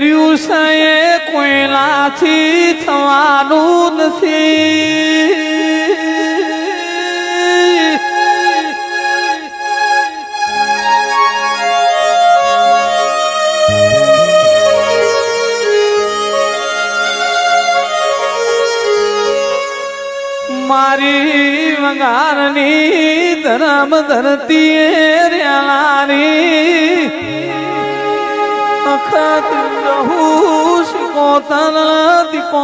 કર્યું છે કોઈનાથી થવાનું નથી. મારી વગારની ધરમ ધરતી રેલાની અખત રહું શિકોતન દીપો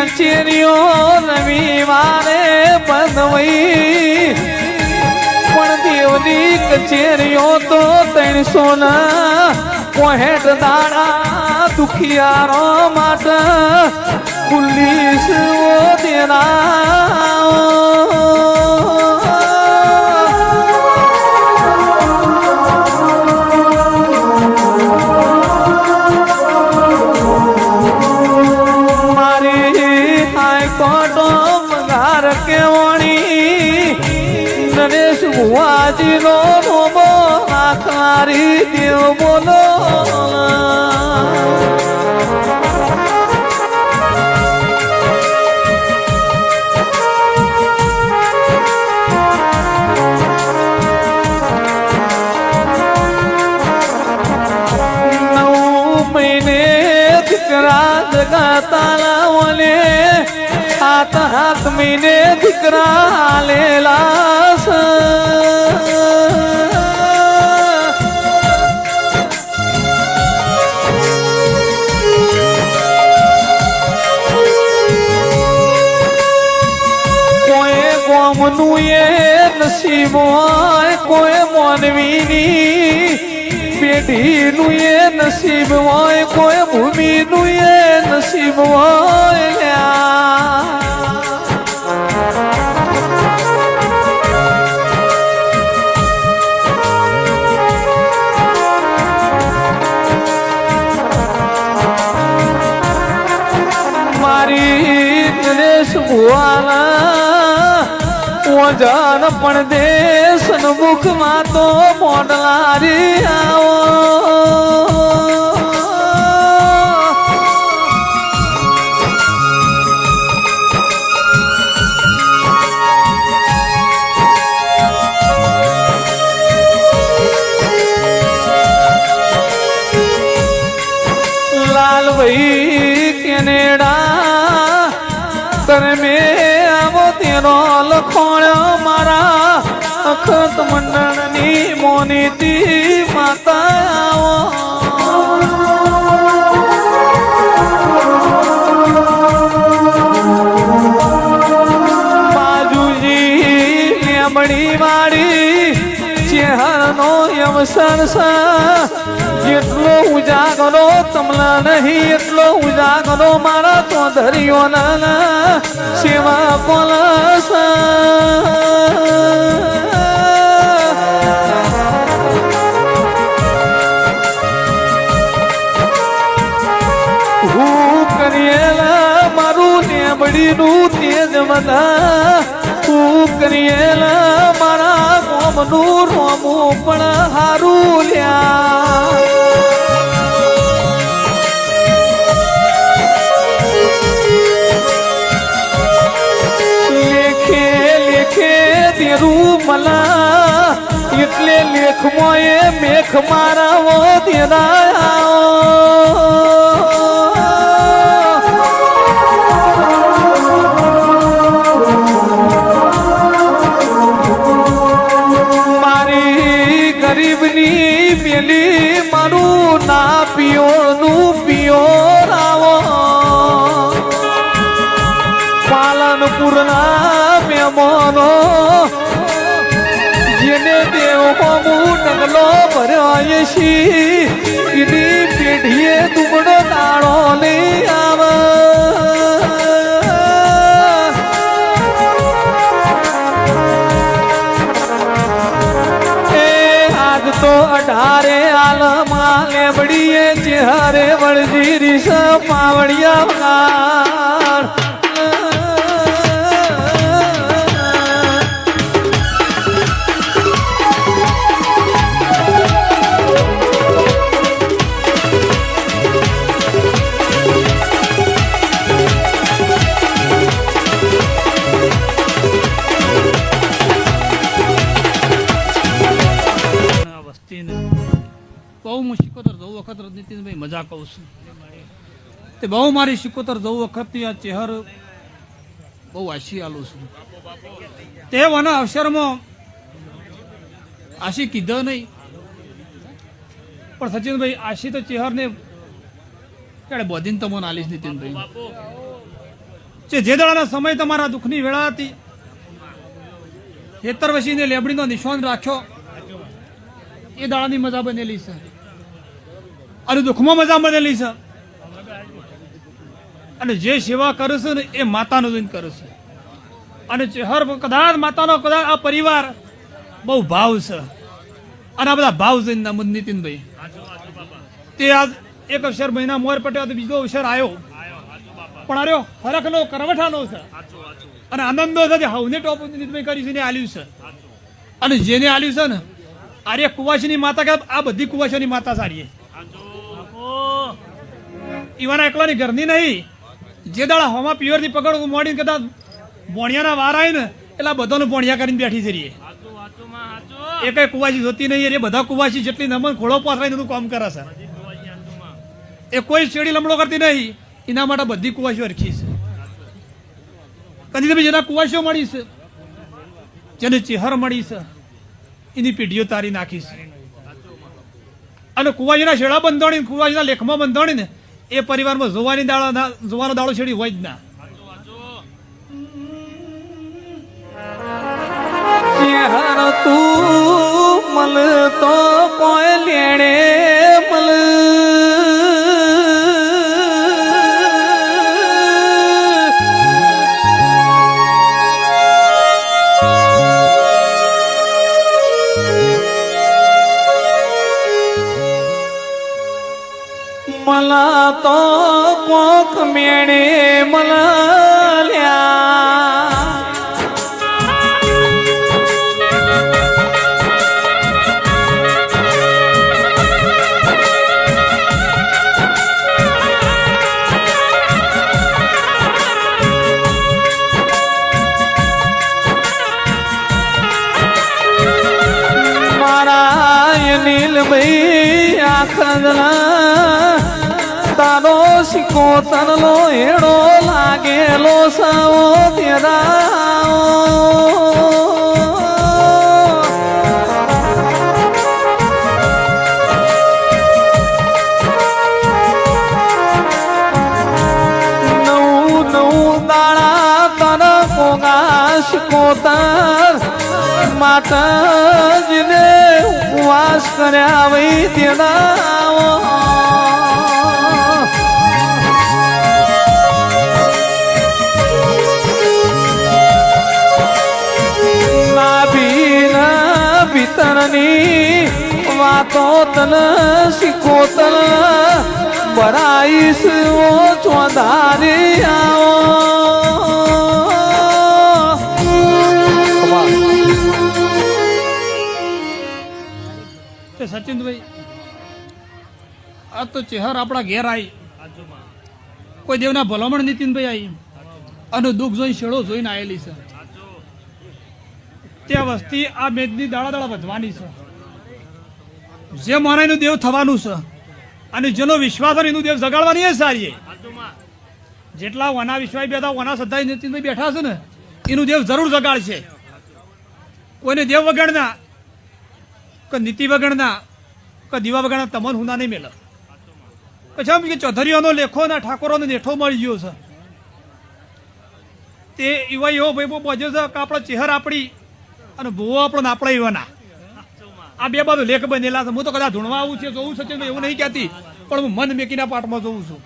કચેરીઓ રવિવારે બંધ હોય પણ દેવની કચેરીઓ તો ત્રણસો ના. પોહેટ દાડા દુખિયારો માટે ખુલ્લી દેરા કેવણી નરેશ ભુવાજી નો મોબો આખારી દેવ બોલો. નવ મહિને દીકરા જગાતા લાવને હાથ હાથ મહિને દીકરા લેલા. કોઈ કોમનું એ નસીબ હોય, કોઈ માનવીની પેઢીનું એ નસીબ હોય, કોઈ ભૂમિનું એ નસીબ હોય લ્યા. ભુવાના ઓજન પણ દેશ મુખમાં તો મોડલારી આવો. કરમે આવો તેનો લખોણ્યો મારા અખત મંડળની મોનીતી માતા આવો બાજુજી લેમડી વાળી છે. જેટલો ઉજાગરો તમલા નહીં, એટલો ઉજાગરો મારા તો ધર્યો ના સેવા કોલસ હું કરિયેલા મારું નેબડીનું તેજ બધા હું કરિયેલા મારા કોમનું રોમું પણ હારું લ્યા. લેખે લેખે તેરું મલા. એટલે લેખમાં એ મેખ મારાવો તેરા ભરાવો જેને દેવો હું નગલો ભરાય છી એની પેઢીએ દુબળો દાડો લઈ આવ. તો અઢારે આલમાં લેબડીએ ચેહરે વળજી રીસ પાવડિયા વખત નીતિનભાઈ મજા કહું છું. તે બહુ મારી સિકોતર જવું વખતની આ ચહેર બહુ આશી આલું છું. તે વના અવસરમાં આશી કીધો નહીં. પણ સચિનભાઈ આશી તો ચહેરને ક્યારે બોધીને તમને આલીશ નીતિનભાઈ. જે દાડાના સમય તમારા દુઃખની વેળા હતી હેતર વસીને લેબડીનો નિશાન રાખ્યો, એ દાડાની મજા બનેલી છે. અને દુઃખમાં મજા મળેલી છે અને જે સેવા કરે છે ને, એ માતાનો જોઈને કરે છે. અને હર કદાચ માતાનો, કદાચ આ પરિવાર બહુ ભાવ છે. અને આ બધા ભાવ છે એના મુદ નીતિનભાઈ. તે આજ એક અક્ષર મહિના મોર પટ્યો તો બીજો અક્ષર આવ્યો પણ આર્યો હરખનો કરવઠાનો છે. અને આનંદો છે હવને ટોપ નીતિનભાઈ કરી છે આલ્યું છે. અને જેને આલ્યું છે ને આર્ય કુવાસીની માતા કે આ બધી કુવાસીની માતા સારી ઈવાના એકલાની ઘરની નહીં. જે દાડા હોમાં પિયરથી પકડ મોડી કદાચ ભોણિયાના વાર આવે ને એટલે બધાને બોણિયા કરીને બેઠી છે રીએ એ કઈ કુવાસી જોતી નહીં એ બધા કુવાસી જેટલી નમન ખોળો પાથરાઈને એનું કામ કરે છે. એ કોઈ શેડી લમડો કરતી નહીં એના માટે બધી કુવાસીઓ અરખી છે. કદી તમે જેના કુવાસીઓ મળી છે જેને ચેહર મળી છે એની પેઢીઓ તારી નાખી છે. અને કુવાજીના શેડા બંધાણી કુવાજીના લેખમાં બંધાણી ને એ પરિવારમાં જોવાની દાળો જોવાનો દાડો છેડી હોય જ ના. તું મન તો કોઈ લેણે તો કોક મેણે મલલ્યા. સિક્કો એડો લાગેલો સાવો તેરા નવું નવું દાડા તન કોગા સિક્કો તર માતાજીને ઉપવાસ કર્યા વૈ ભીતરની વાતો તન શીખો તન બરાઈશ ઓ ચોધારી આવો. તે સચિનભાઈ આ તો ચહેર આપણા ઘેર આવી કોઈ દેવના ભલામણ નીતિનભાઈ આવી અને દુઃખ જોઈને શેડો જોઈને આવેલી છે. ત્યાં વસ્તી આ મેદની દાડા દાડા વધવાની છે. જે મારાનું દેવ થવાનું છે અને જેનો વિશ્વાસ હોય એનું દેવ જગાડવાની એ સારી જેટલા વના વિશ્વાસ બેઠા વના શ્રદ્ધા નીતિનભાઈ બેઠા છે ને, એનું દેવ જરૂર જગાડશે. કોઈને દેવ વગરના, કે નીતિ વગરના, કે દીવા વગરના તમન હુના નહીં મેળ પછી આમ કે ચૌધરીઓનો લેખો અને ઠાકોરોનો નેઠો મળી ગયો છે. તે એવા એવો ભાઈ બહુ બજે છે કે આપણા ચહેર આપણી અને ભૂવો આપણો આપણા એવાના આ બે બાજુ લેખ બનેલા છે. હું તો કદાચ ધૂણવા આવું છે, જોવું છે, એવું નહીં કહેતી. પણ હું મન મેકીના પાઠમાં જોઉં છું.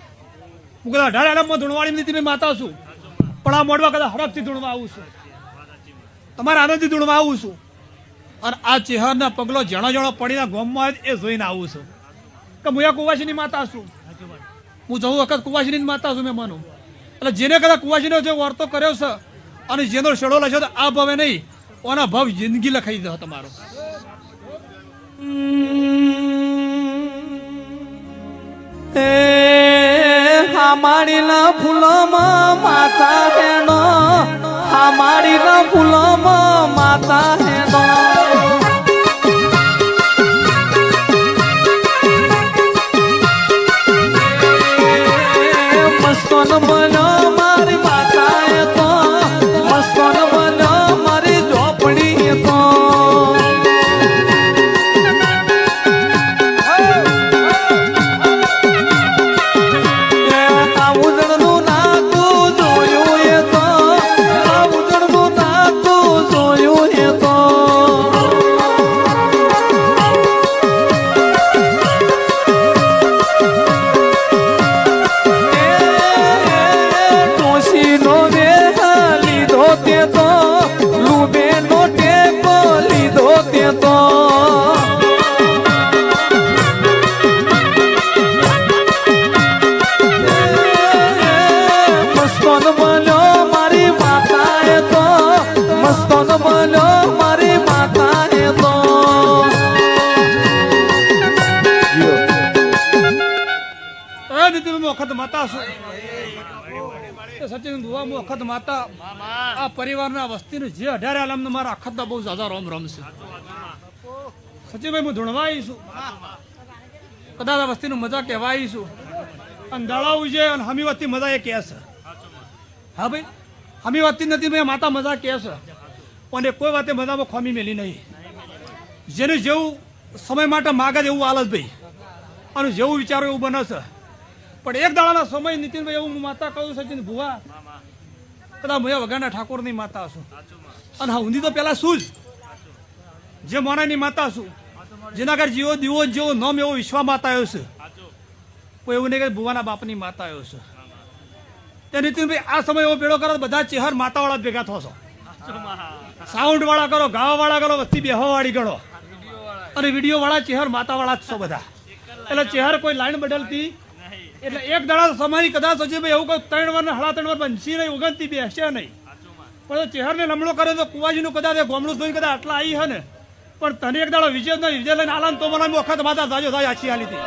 હું કદાચ અઢાર આરામમાં ધૂણવાળી નીતિ મેં માતા છું. પણ આ મોડવા કદાચ હરખથી ધૂણવા આવું છું. તમારા આનંદથી ધૂણવા આવું છું. અને આ ચેહરના પગલો જણો જણો પડીને ગોમમાં જ એ જોઈને આવું છું. કે હું આ કુવાસીની માતા છું. હું જવું વખત કુવાસીની માતા છું મેં માનું. એટલે જેને કદાચ કુવાસીનો જે વર્તો કર્યો છે અને જેનો શેડો લખ્યો તો આ ભવે નહીં. ઓના ભવ જિંદગી લખાઈ દો તમારો. હામાડીના ફૂલોમાં માતા હેનો હામાડીના ફૂલોમાં માતા હેનો માતા આ પરિવારના વસ્તીનું જે અઢારે આલમનો મારા અખતના બહુ ઝાઝા રોમ રમશે. સચિનભાઈ હું ધૂણવા આવીશું કદાચ આ વસ્તીનું મજા કહેવા છું અને દળાવું છે અને હમી વસ્તી મજા એ કહે છે. હા ભાઈ? હમી વસ્તી નથી ભાઈ, માતા મજા કહે છે. અને કોઈ વાતે મજામાં ખોમી મેલી નહીં. જેને જેવું સમય માટે માગે એવું આલત ભાઈ. અને જેવું વિચારો એવું બને છે. પણ એક દાડાના સમય નીતિનભાઈ, એવું માતા કહું સચિન ભુવા કદાચ મોયા વગાના ઠાકોરની માતા છું. અને ઊંધી તો પેલા શું જ. જે મોનાની માતા છું. જેના ઘર જીવો દીવો જેવો નોમ એવો વિશ્વા માતા આવ્યો છે. કોઈ એવું નહીં કે ભુવાના બાપની માતા આવ્યો છે. તે નીતિનભાઈ, આ સમય એવો ભેળો કરો બધા ચેહર માતાવાળા ભેગા થશો સાઉન્ડ વાળા કરો ગાવા વાળા કરો, વસ્તી બેહવા વાળી કરો અને વીડિયો વાળા ચેહર માતાવાળા જ છો બધા. એટલે ચેહર કોઈ લાઈન બદલતી એટલે એક દાડા સમય કદાચ હજી ભાઈ એવું કહું ત્રણ વાર હળા ત્રણ વાર બંસી નહીં ઉગનતી બેસશે નહીં. પણ ચહેરને લમણો કરે તો કુવાજીનું કદાચ ગોમડું જોઈને કદાચ આટલા આવી હે પણ તને એક દાડો વિજય નહીં વિજય લઈને આલાન તો મને વખત માતા જાજો થાય આછી હાલી હતી.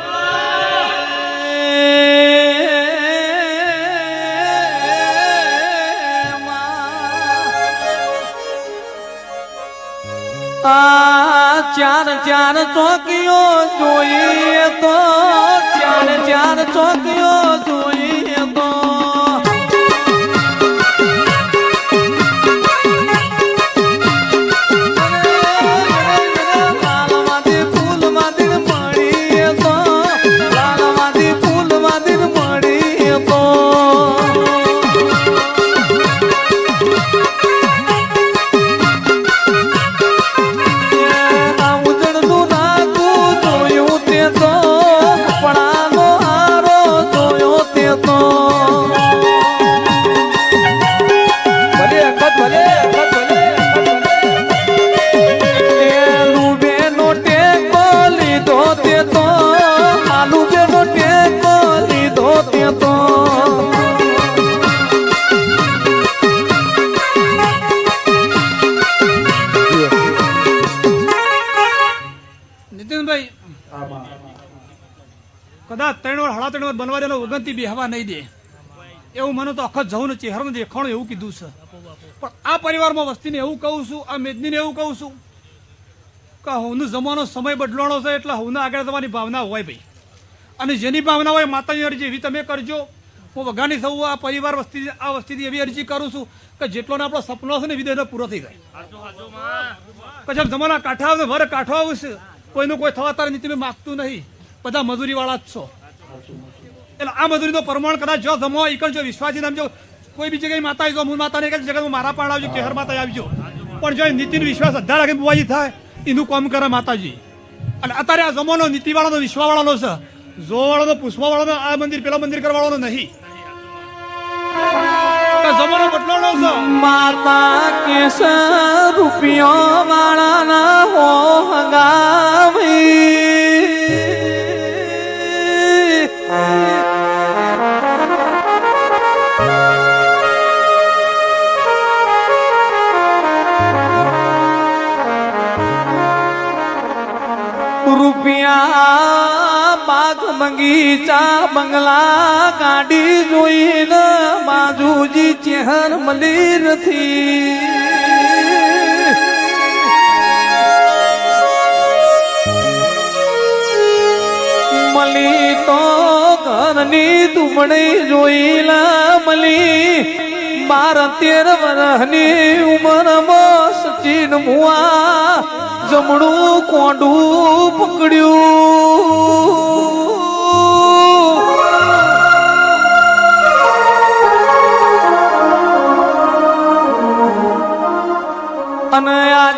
ચાર ચાર ચોકીઓ જોઈએ તો ચાર ચાર ચોકીઓ જોઈએ નીતિનભાઈ કદાચ ત્રણ વાર હળા ત્રણ વાર બનવા દેલો ઉગનતી બેહવા નહીં દે. એવું મને તો અખત જવું ને ચહેરાનું દેખાણું એવું કીધું છે. પણ આ પરિવારમાં વસ્તીને એવું કહું છું આ મેદનીને એવું કહું છું કે હવનો જમાનો સમય બદલાણો છે એટલે હવના આગળ જવાની ભાવના હોય ભાઈ. અને જેની ભાવના હોય માતાની અરજી એવી તમે કરજો. હું વઘાની સૌ આ પરિવાર વસ્તી આ વસ્તીથી એવી અરજી કરું છું કે જેટલો આપણો સપનો છે ને વિદેશનો પૂરો થઈ જાય. પછી જમાના કાંઠા આવશે વર કાંઠો આવશે. કોઈનું કોઈ થવા તારે તમે માગતું નહીં. બધા મજૂરી વાળા જ છો. એટલે આ મજૂરીનો પ્રમાણ કદાચ જો જમો ઈકણ જો વિશ્વાસી નામ જો કોઈ બી જગ્યાએ માતા આવી જો મૂળ માતા નહીં જગ્યાએ મારા પાણ આવજો, કેહર માતા આવજો. પણ જો નીતિનો વિશ્વાસ અધા રાખે બુવાજી થાય, એનું કામ કરે માતાજી. અને અત્યારે આ જમાનો નીતિવાળાનો, વિશ્વાવાળાનો છે. જોવાળાનો પુષ્પવાળાનો આ મંદિર, પેલા મંદિર કરવાળાનો નહીં. માતા કેસ રૂપિયો વાળાના હો હગાવી. બગીચા બંગલા કાઢી જોઈને બાજુજી ચેહર મળી નથી. મળી તો ઘરની તુમડી જોઈલા મળી. બાર તેર વર્ષની ઉંમરમાં સચિન મુઆ જમણું કોંડું પકડ્યું.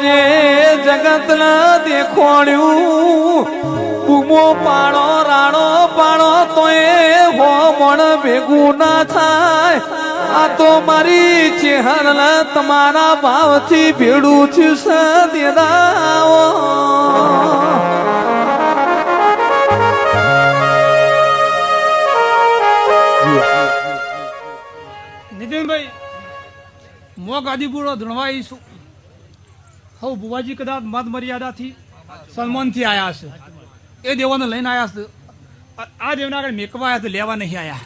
અને જગતના જગત દેખોડ્યું બૂમો પાડો રાણો પાડો તો એ હો મણ ભેગું ના થાય. આ તો મારી ચેહર તમારા ભાવથી ભેડું થયું સદેદાઓ દેદાઓ. નીતિનભાઈ મોગ આદિપુરો ધણવાઈ શું હવ બુવાજી કદાચ મત મર્યાદાથી સન્માનથી આવ્યા છે એ દેવાને લઈને આવ્યા છે આ- દેવને આગળ મેકવા આવ્યા છે લેવા નહીં આવ્યા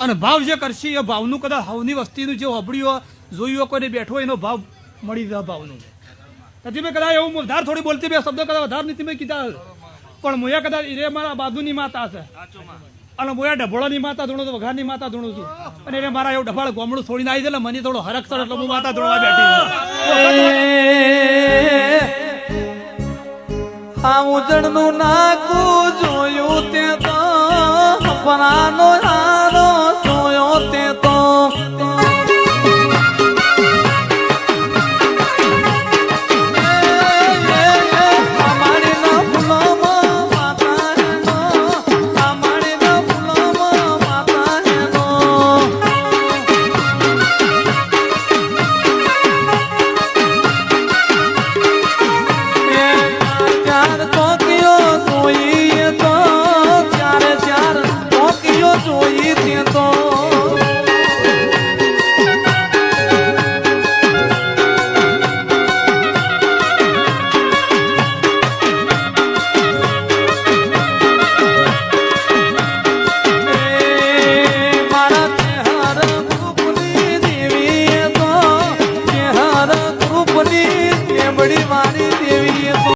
અને ભાવ જે કરશે એ ભાવનું કદાચ હવની વસ્તીનું જે હોબળ્યો જોયું કોઈને બેઠો એનો ભાવ મળી જાય ભાવનું. નથી કદાચ એવું વધારે થોડી બોલતી બે શબ્દ કદાચ વધારે નથી મેં કીધા. પણ મોયા કદાચ એ મારા બાદુની માતા છે. અને મોયા ડભોળાની માતા ધોણું છું, વઘારની માતા ધોણું છું. અને એને મારા એવું ડભાળ ગોમડું છોડીને આવી દે મને થોડો હરક સર એટલે હું માતા ધોળવા બેઠી. આ ઉજળનું નાકું જોયું તે તો પરાનો હારો